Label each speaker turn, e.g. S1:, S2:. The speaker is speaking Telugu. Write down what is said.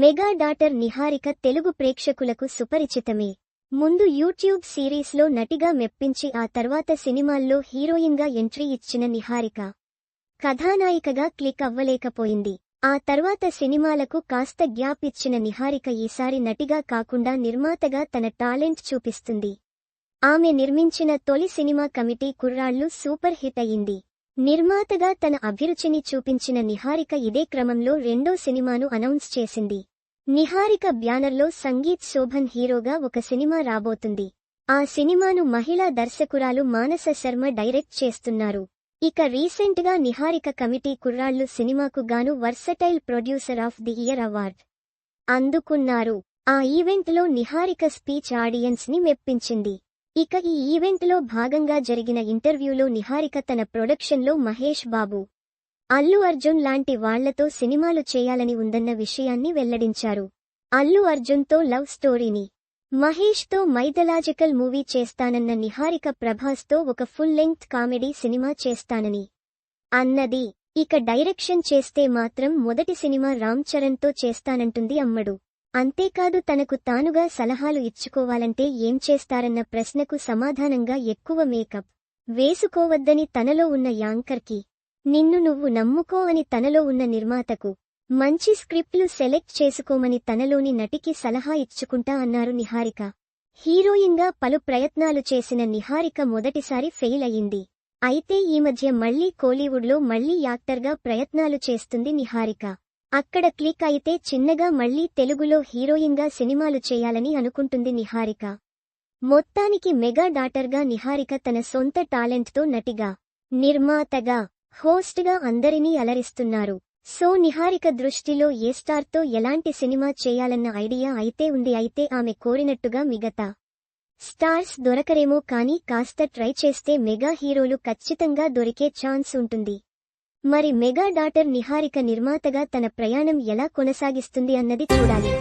S1: మెగా డాటర్ నిహారిక తెలుగు ప్రేక్షకులకు సుపరిచితమే. ముందు యూట్యూబ్ సిరీస్లో నటిగా మెప్పించి ఆ తర్వాత సినిమాల్లో హీరోయిన్గా ఎంట్రీ ఇచ్చిన నిహారిక. కథానాయికగా క్లిక్ అవ్వలేకపోయింది. ఆ తర్వాత సినిమాలకు కాస్త గ్యాప్ ఇచ్చిన నిహారిక ఈసారి నటిగా కాకుండా నిర్మాతగా తన టాలెంట్ చూపిస్తుంది. ఆమె నిర్మించిన తొలి cinema committee Kurrallu super hit అయింది. నిర్మాతగా తన అభిరుచిని చూపించిన నిహారిక ఇదే క్రమంలో రెండో సినిమాను అనౌన్స్ చేసింది. నిహారిక బ్యానర్లో సంగీత్ శోభన్ హీరోగా ఒక సినిమా రాబోతుంది. ఆ సినిమాను మహిళా దర్శకురాలు మానస శర్మ డైరెక్ట్ చేస్తున్నారు. ఇక రీసెంట్గా నిహారిక కమిటీ కుర్రాళ్ళు సినిమాకు గాను versatile producer of the year award అందుకున్నారు. ఆ ఈవెంట్లో నిహారిక స్పీచ్ ఆడియన్స్ని మెప్పించింది. ఇక ఈ ఈవెంట్లో భాగంగా జరిగిన ఇంటర్వ్యూలో నిహారిక తన ప్రొడక్షన్లో మహేష్ బాబు అల్లు అర్జున్ లాంటి వాళ్ళతో సినిమాలు చేయాలని ఉందన్న విషయాన్ని వెల్లడించారు. అల్లు అర్జున్తో లవ్ స్టోరీని మహేష్తో మైథలాజికల్ మూవీ చేస్తానన్న నిహారిక ప్రభాస్తో ఒక ఫుల్ లెంగ్త్ కామెడీ సినిమా చేస్తానని అన్నది. ఇక డైరెక్షన్ చేస్తే మాత్రం మొదటి సినిమా రామ్ చరణ్తో చేస్తానంటుంది అమ్మడు. అంతేకాదు తనకు తానుగా సలహాలు ఇచ్చుకోవాలంటే ఏం చేస్తారన్న ప్రశ్నకు సమాధానంగా ఎక్కువ మేకప్ వేసుకోవద్దని తనలో ఉన్న యాంకర్కి నిన్ను నువ్వు నమ్ముకో అని తనలో ఉన్న నిర్మాతకు మంచి స్క్రిప్ట్లు సెలెక్ట్ చేసుకోమని తనలోని నటికి సలహా ఇచ్చుకుంటా అన్నారు నిహారిక. హీరోయిన్గా పలు ప్రయత్నాలు చేసిన నిహారిక మొదటిసారి ఫెయిల్ అయింది అయితే ఈ మధ్య మళ్ళీ కోలీవుడ్లో మళ్ళీ యాక్టర్గా ప్రయత్నాలు చేస్తుంది నిహారిక. అక్కడ క్లిక్ అయితే చిన్నగా మళ్ళీ తెలుగులో హీరోయిన్గా సినిమాలు చేయాలని అనుకుంటుంది నిహారిక. మొత్తానికి మెగా డాటర్గా నిహారిక తన సొంత టాలెంట్తో నటిగా నిర్మాతగా హోస్ట్గా అందరినీ అలరిస్తున్నారు. సో నిహారిక దృష్టిలో ఏ స్టార్తో ఎలాంటి సినిమా చేయాలన్న ఐడియా అయితే ఉంది అయితే ఆమె కోరినట్టుగా మిగతా స్టార్స్ దొరకరేమో కానీ కాస్త ట్రై చేస్తే మెగా హీరోలు ఖచ్చితంగా దొరికే ఛాన్స్ ఉంటుంది. మరి మెగా డాటర్ నిహారిక నిర్మాతగా తన ప్రయాణం ఎలా కొనసాగిస్తుంది అన్నది చూడాలి.